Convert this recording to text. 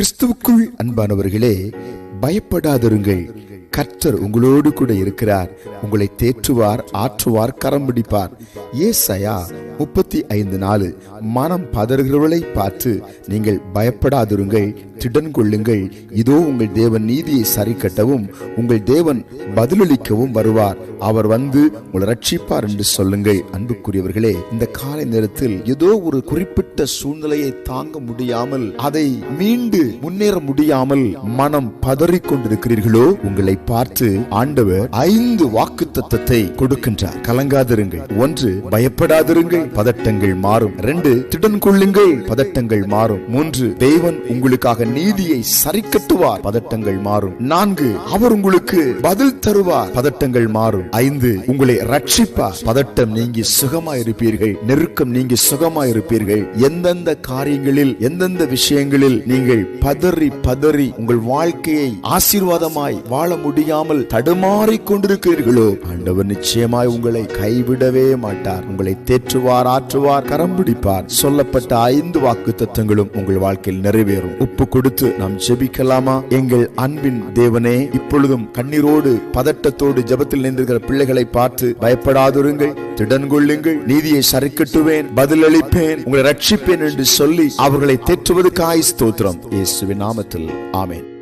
கிறிஸ்துவுக்குள் அன்பானவர்களே பயப்படாதிருங்கள். கர்த்தர் உங்களோடு கூட இருக்கிறார். உங்களை தேற்றுவார் ஆற்றுவார் கரம் பிடிப்பார். ஏசையா முப்பத்தி ஐந்து நாலு. மனம் பதறுகிறவர்களை பார்த்து நீங்கள் பயப்படாதிருங்கள் திடன் கொள்ளுங்கள் இதோ உங்கள் தேவன் நீதியை சரி கட்டவும் உங்கள் தேவன் பதிலளிக்கவும் வருவார். அவர் வந்து உங்களை ரட்சிப்பார் என்று சொல்லுங்கள். அன்புக்குரியவர்களே இந்த காலை நேரத்தில் ஏதோ ஒரு குறிப்பிட்ட சூழ்நிலையை தாங்க முடியாமல் அதை மீண்டு முன்னேற முடியாமல் மனம் பதறிக் கொண்டிருக்கிறீர்களோ உங்களை பார்த்து ஆண்டவர் ஐந்து வாக்கு தத்துவத்தை கொடுக்கின்றார். கலங்காதிருங்கள். ஒன்று பயப்படாதிருங்கள். பதட்டங்கள் மாறும். ரெண்டு திடன் கொள்ளுங்கள் பதட்டங்கள் மாறும். மூன்று தேவன் உங்களுக்காக நீதியை சரி கட்டுவார் பதட்டங்கள் மாறும். நான்கு அவர் உங்களுக்கு பதில் தருவார் பதட்டங்கள் மாறும். ஐந்து உங்களை ரட்சிப்பார் பதட்டம் நீங்கி சுகமாயிருப்பீர்கள் நெருக்கம் நீங்கி சுகமாயிருப்பீர்கள். எந்தெந்த காரியங்களில் எந்தெந்த விஷயங்களில் நீங்கள் பதறி பதறி உங்கள் வாழ்க்கையை ஆசீர்வாதமாய் வாழ முடியாமல் தடுமாறிக் கொண்டிருக்கிறீர்களோ ஆண்டவர் நிச்சயமாய் உங்களை கைவிடவே மாட்டார். உங்களை தேற்றுவார். ஆற்றுவார் கரம் பிடிப்பார். சொல்லப்பட்ட ஐந்து வாக்கு தத்துவங்களும் உங்கள் வாழ்க்கையில் நிறைவேறும். உப்பு கொடுத்து நாம் ஜெபிக்கலாமா? எங்கள் அன்பின் தேவனே இப்பொழுதும் கண்ணீரோடு பதட்டத்தோடு ஜெபத்தில் நின்றிருக்கிற பிள்ளைகளை பார்த்து பயப்படாதிருங்கள். திடன் கொள்ளுங்கள் நீதியை சரிக்கட்டுவேன் பதிலளிப்பேன் உங்களை ரட்சிப்பேன் என்று சொல்லி அவர்களை தேற்றுவதற்காய் ஸ்தோத்திரம். இயேசுவின் நாமத்தில். ஆமேன்.